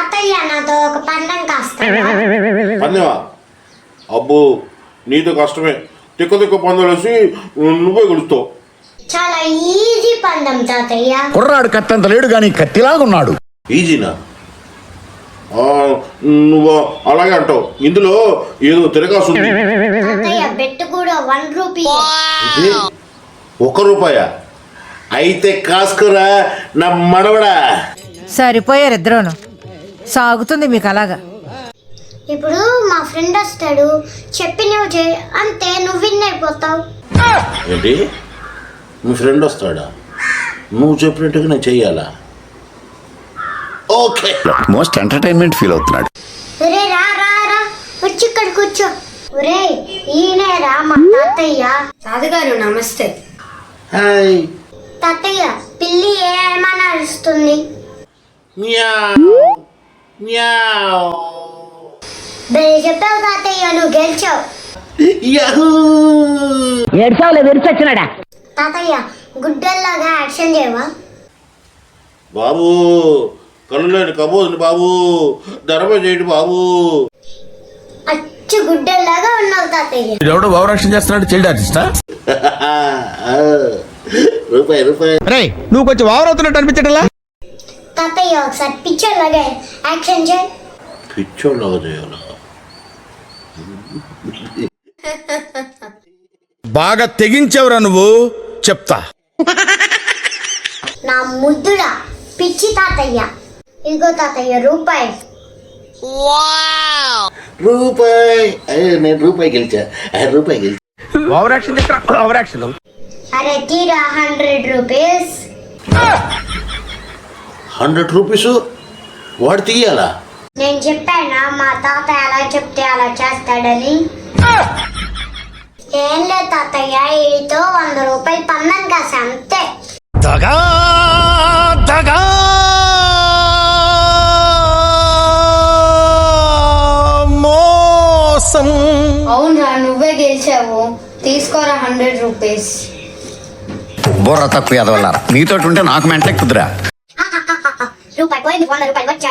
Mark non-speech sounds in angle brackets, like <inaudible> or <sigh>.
నాతో ఒక పందెం పందెమా? అబ్బో నీతో కష్టమే. తిక్క తిక్క పందాలు వేసి నువ్వే గెలుస్తావు. చాలా ఈజీ పందెం తాతయ్య. కుర్రాడు కట్టంత లేడు గాని కత్తిలాగున్నాడు ఈజీనా? ఆ, నువ్వు అలాగే అంటావు. ఇందులో ఏదో తిరగాసు ఉంది. తాతయ్య బెట్ కూడా వన్ రూపీ. ఇది ఒక రూపాయ? అయితే కాసుకురా నా మనవడా. సరిపోయారు ఇద్దరును. సాగుతుంది మీకు అలాగా? ఇప్పుడు మా ఫ్రెండ్ వస్తాడు చెప్పి నువ్వు చేయి అంతే నువ్వు విన్ అయిపోతావు. ఏంటి? మీ ఫ్రెండ్ వస్తాడా? నువ్వు చెప్పినట్టుగా నేను చెయ్యాలా? ఓకే. మోస్ట్ ఎంటర్టైన్మెంట్ ఫీల్ అవుతున్నాడు. ఒరే రా రా రా వచ్చి ఇక్కడ కూర్చో. ఒరే ఈయనే రా మా తాతయ్య. తాతగారు నమస్తే. హాయ్. తాతయ్య పిల్లి ఏమైనా అరుస్తుంది? మ్యావ్ చెప్పావు తాతయ్య నువ్వు గెలిచావు. యహూ ఏడ్చావులే విరిచొచ్చినాడా తాతయ్య గుడ్డల్లాగా యాక్షన్ చేయవా? బాబు కనులేని కబోదుని బాబు ధర్మ చేయండి బాబు. అచ్చు గుడ్డల్లాగా ఉన్నావు తాతయ్య. ఎవడో భావరక్షణ చేస్తున్నాడు చైల్డ్ ఆర్టిస్టా? <laughs> రూపాయి రూపాయి. రే నువ్వు కొంచెం ఓవర్ అవుతున్నట్టు అనిపించటలా? తాతయ్య ఒకసారి పిక్చర్ లాగా యాక్షన్ చేయి. పిచ్చోళ్ళగా చేయాలా? బాగా తెగించావురా నువ్వు? చెప్తా. నా ముద్దుడా పిచ్చి తాతయ్య. ఇదిగో తాతయ్య రూపాయి. రూపాయి. అయ్యో, నేను రూపాయి గెలిచా. రూపాయి గెలిచా. ఓవర్ యాక్షన్ ఓవర్ యాక్షన్ అరే తీరా హండ్రెడ్ రూపీస్ హండ్రెడ్ రూపీస్ వాడు తీయాలా? నేను చెప్పానా మా తాత ఎలా చెప్తే అలా చేస్తాడని? ఏం లేదు తాతయ్య వీడితో వంద రూపాయలు పందం కాసా అంతే. దగా దగా. మోసం. అవునరా నువ్వే గెలిచావు. తీసుకోరా హండ్రెడ్ రూపీస్. బుర్ర తక్కువ ఎదవల్లారా నీతో ఉంటే నాకు รูปไปก้อยมืความรูปไปวัดใจ